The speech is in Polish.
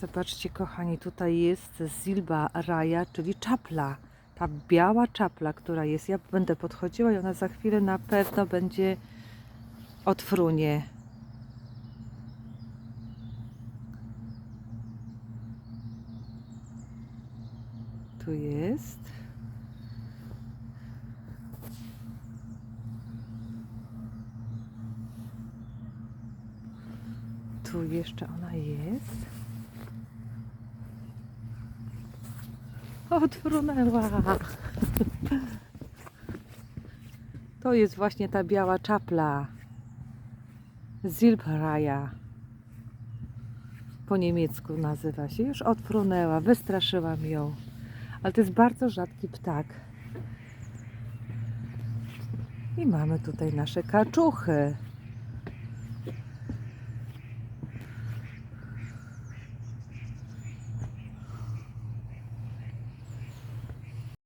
Zobaczcie, kochani, tutaj jest Zilba Raja, czyli czapla. Ta biała czapla, która jest. Ja będę podchodziła i ona za chwilę na pewno będzie odfrunie. Tu jest. Tu jeszcze ona jest. Odfrunęła. To jest właśnie ta biała czapla. Zilbraja. Po niemiecku nazywa się. Już odfrunęła, wystraszyłam ją. Ale to jest bardzo rzadki ptak. I mamy tutaj nasze kaczuchy.